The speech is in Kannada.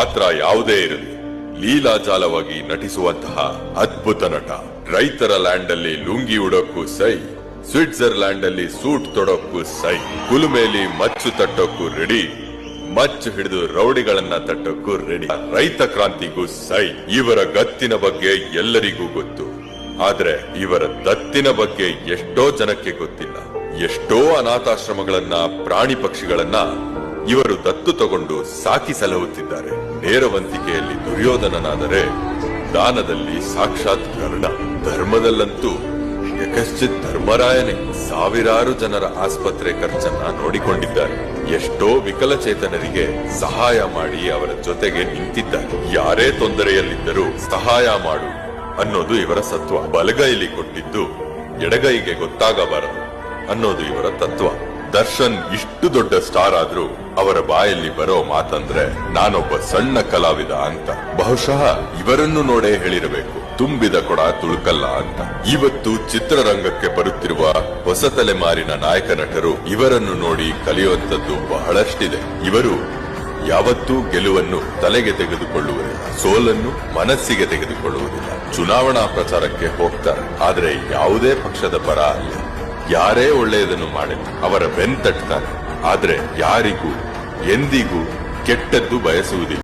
ಪಾತ್ರ ಯಾವುದೇ ಇರಲಿ, ಲೀಲಾಜಾಲವಾಗಿ ನಟಿಸುವಂತಹ ಅದ್ಭುತ ನಟ. ರೈತರ ಲ್ಯಾಂಡ್ ಅಲ್ಲಿ ಲುಂಗಿ ಉಡೋಕ್ಕೂ ಸೈ ಸ್ವಿಟ್ಜರ್ಲ್ಯಾಂಡ್ ಅಲ್ಲಿ ಸೂಟ್ ತೊಡೋಕ್ಕೂ ಸೈ. ಕುಲುಮೇಲಿ ಮಚ್ಚು ತಟ್ಟೋಕ್ಕೂ ರೆಡಿ, ಮಚ್ಚು ಹಿಡಿದು ರೌಡಿಗಳನ್ನ ತಟ್ಟೋಕ್ಕೂ ರೆಡಿ. ರೈತ ಕ್ರಾಂತಿಗೂ ಸೈ. ಇವರ ಗತ್ತಿನ ಬಗ್ಗೆ ಎಲ್ಲರಿಗೂ ಗೊತ್ತು. ಆದ್ರೆ ಇವರ ದತ್ತಿನ ಬಗ್ಗೆ ಎಷ್ಟೋ ಜನಕ್ಕೆ ಗೊತ್ತಿಲ್ಲ. ಎಷ್ಟೋ ಅನಾಥಾಶ್ರಮಗಳನ್ನ, ಪ್ರಾಣಿ ಪಕ್ಷಿಗಳನ್ನ ಇವರು ದತ್ತು ತಗೊಂಡು ಸಾಕಿ ಸಲಹುತ್ತಿದ್ದಾರೆ. ನೇರವಂತಿಕೆಯಲ್ಲಿ ದುರ್ಯೋಧನನಾದರೆ ದಾನದಲ್ಲಿ ಸಾಕ್ಷಾತ್ ಕರ್ಣ ಧರ್ಮದಲ್ಲಂತೂ ಯಕಶ್ಚಿತ್ ಧರ್ಮರಾಯನೇ ಸಾವಿರಾರು ಜನರ ಆಸ್ಪತ್ರೆ ಖರ್ಚನ್ನ ನೋಡಿಕೊಂಡಿದ್ದಾರೆ. ಎಷ್ಟೋ ವಿಕಲಚೇತನರಿಗೆ ಸಹಾಯ ಮಾಡಿ ಅವರ ಜೊತೆಗೆ ನಿಂತಿದ್ದಾರೆ. ಯಾರೇ ತೊಂದರೆಯಲ್ಲಿದ್ದರೂ ಸಹಾಯ ಮಾಡು ಅನ್ನೋದು ಇವರ ಸತ್ವ. ಬಲಗೈಲಿ ಕೊಟ್ಟಿದ್ದು ಎಡಗೈಗೆ ಗೊತ್ತಾಗಬಾರದು ಅನ್ನೋದು ಇವರ ತತ್ವ. ದರ್ಶನ್ ಇಷ್ಟು ದೊಡ್ಡ ಸ್ಟಾರ್ ಆದ್ರೂ ಅವರ ಬಾಯಲ್ಲಿ ಬರೋ ಮಾತಂದ್ರೆ ನಾನೊಬ್ಬ ಸಣ್ಣ ಕಲಾವಿದ ಅಂತ. ಬಹುಶಃ ಇವರನ್ನು ನೋಡೇ ಹೇಳಿರಬೇಕು. ತುಂಬಿದ ಕೊಡ ತುಳುಕಲ್ಲ ಅಂತ. ಇವತ್ತು ಚಿತ್ರರಂಗಕ್ಕೆ ಬರುತ್ತಿರುವ ಹೊಸ ತಲೆಮಾರಿನ ನಾಯಕ ನಟರು ಇವರನ್ನು ನೋಡಿ ಕಲಿಯುವಂತದ್ದು ಬಹಳಷ್ಟಿದೆ. ಇವರು ಯಾವತ್ತೂ ಗೆಲುವನ್ನು ತಲೆಗೆ ತೆಗೆದುಕೊಳ್ಳುವುದಿಲ್ಲ. ಸೋಲನ್ನು ಮನಸ್ಸಿಗೆ ತೆಗೆದುಕೊಳ್ಳುವುದಿಲ್ಲ. ಚುನಾವಣಾ ಪ್ರಚಾರಕ್ಕೆ ಹೋಗ್ತಾರೆ. ಆದರೆ ಯಾವುದೇ ಪಕ್ಷದ ಪರ ಅಲ್ಲ. ಯಾರೇ ಒಳ್ಳೆಯದನ್ನು ಮಾಡಲಿ ಅವರ ಬೆನ್ ತಟ್ಟುತ್ತಾರೆ ಆದ್ರೆ ಯಾರಿಗೂ ಎಂದಿಗೂ ಕೆಟ್ಟದ್ದು ಬಯಸುವುದಿಲ್ಲ.